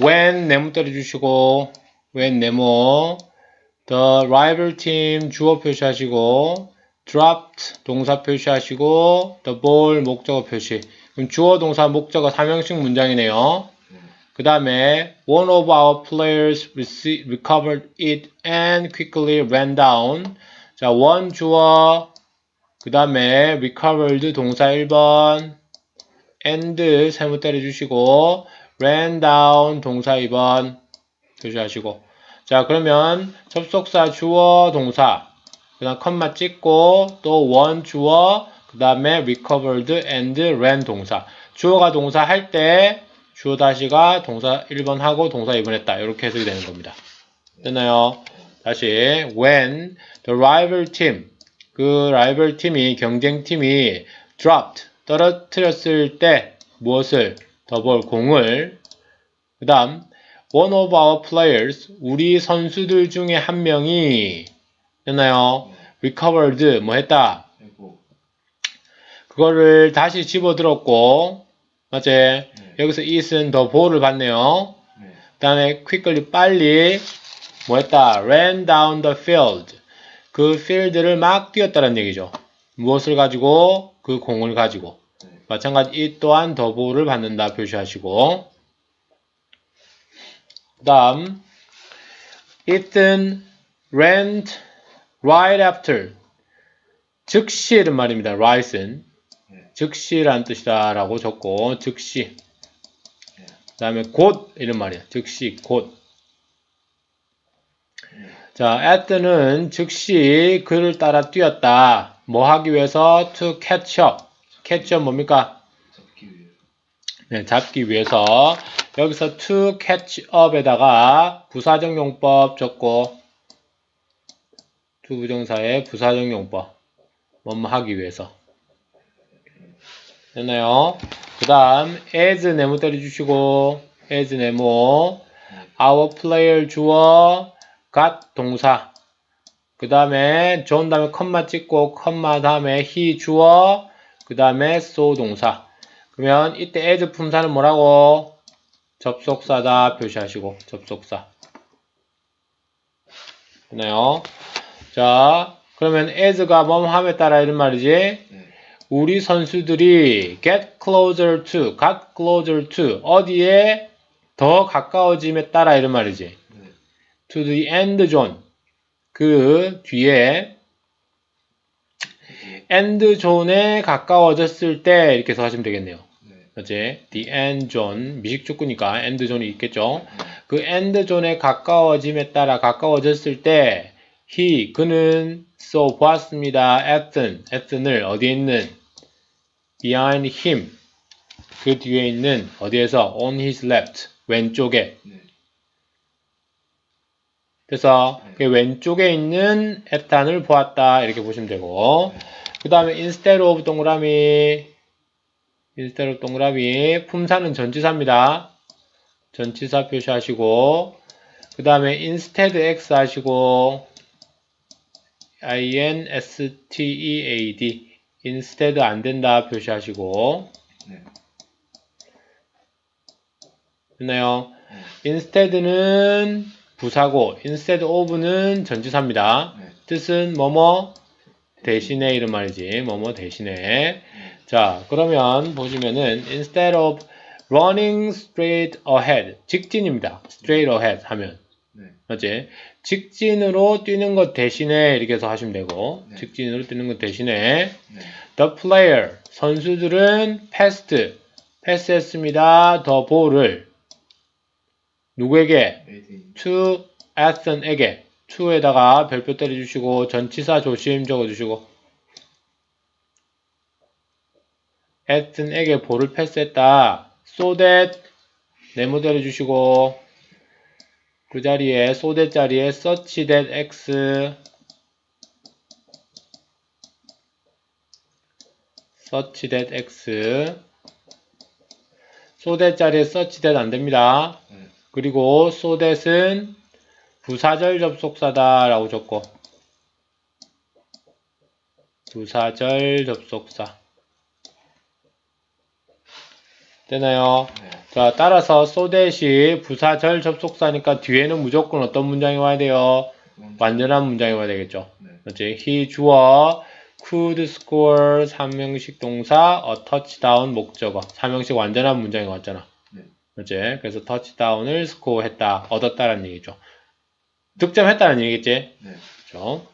when 네모 때려주시고 when 네모 the rival team 주어 표시하시고 dropped 동사 표시하시고 the ball 목적어 표시 그럼 주어 동사 목적어 삼형식 문장이네요 그 다음에 one of our players recovered it and quickly ran down 자 one 주어 그 다음에 recovered 동사 1번 and 세모 때려주시고 ran down 동사 2번 표시하시고. 자 그러면 접속사 주어 동사 그 다음 컴마 찍고 또 원 주어 그 다음에 recovered and ran 동사. 주어가 동사 할 때 주어 다시가 동사 1번 하고 동사 2번 했다. 이렇게 해석이 되는 겁니다. 됐나요? 다시 when the rival team 그 라이벌 팀이 경쟁 팀이 dropped 떨어뜨렸을 때 무엇을 더볼 공을 그 다음 one of our players 우리 선수들 중에 한 명이 됐나요? recovered 뭐 했다 그거를 다시 집어들었고 맞지? 네. 여기서 it은 더 볼을 받네요 네. 그 다음에 quickly 빨리 뭐 했다 ran down the field 그 필드를 막 뛰었다는 얘기죠 무엇을 가지고 그 공을 가지고 네. 마찬가지 이 또한 더 볼을 받는다 표시하시고 그 다음 it은 ran right after 즉시 이런 말입니다 네. 즉시란 뜻이다 라고 적고 즉시 네. 그 다음에 곧 이런 말이야 즉시 곧 자, at는 즉시 그를 따라 뛰었다. 뭐 하기 위해서? to catch up. Catch up 뭡니까? 잡기 위해서. 네, 잡기 위해서. 여기서 to catch up에다가 부사적 용법 적고 to 부정사의 부사적 용법. 뭐뭐 하기 위해서. 됐나요? 그 다음 as 네모 때려주시고 as 네모 our player 주어 got 동사 그 다음에 존 다음에 컴마 찍고 컴마 다음에 he 주어 그 다음에 so 동사 그러면 이때 as 품사는 뭐라고 접속사다 표시하시고 접속사 됐나요? 자 그러면 as가 뭐뭐 함에 따라 이런 말이지 네. 우리 선수들이 get closer to, got closer to 어디에 더 가까워짐에 따라 이런 말이지. 네. to the end zone 그 뒤에 end zone에 가까워졌을 때 이렇게 해서 하시면 되겠네요. 네. 그렇지? the end zone 미식 축구니까 end zone이 있겠죠. 그 end zone에 가까워짐에 따라 가까워졌을 때 he 그는 so 보았습니다. Ethan Ethan을 어디에 있는 behind him 그 뒤에 있는 어디에서 on his left 왼쪽에 네. 그래서 그 왼쪽에 있는 에탄을 보았다 이렇게 보시면 되고 그 다음에 instead of 동그라미 instead of 동그라미 품사는 전치사입니다 전치사 표시하시고 그 다음에 instead x 하시고 instead instead 안 된다 표시하시고 네. 됐나요? instead는 부사고 instead of는 전치사입니다. 네. 뜻은 뭐뭐 대신에 이런 말이지. 뭐뭐 대신에. 자, 그러면 보시면은 instead of running straight ahead 직진입니다. straight ahead 하면 네. 맞지? 직진으로 뛰는 것 대신에 이렇게 해서 하시면 되고 네. 직진으로 뛰는 것 대신에 네. the player 선수들은 패스트 패스했습니다. 더 볼을 누구에게 에이드인. to Ethan에게 to에다가 별표 때려주시고 전치사 조심 적어주시고 Ethan에게 볼을 패스했다. so that 네모 때려주시고 그 자리에 so that 자리에 such that x such that x so that 자리에 such that 안 됩니다. 네. 그리고 so that은 부사절 접속사다 라고 적고 부사절 접속사 되나요? 네. 자, 따라서 so that이 부사절 접속사니까 뒤에는 무조건 어떤 문장이 와야 돼요? 완전한 문장이 와야 되겠죠. 네. 그렇지? he 주어 could score 삼명식 동사 a touchdown 목적어 삼명식 완전한 문장이 왔잖아. 네. 그렇지? 그래서 touchdown을 스코어 했다, 얻었다라는 얘기죠. 득점했다는 얘기겠지? 네. 그렇죠?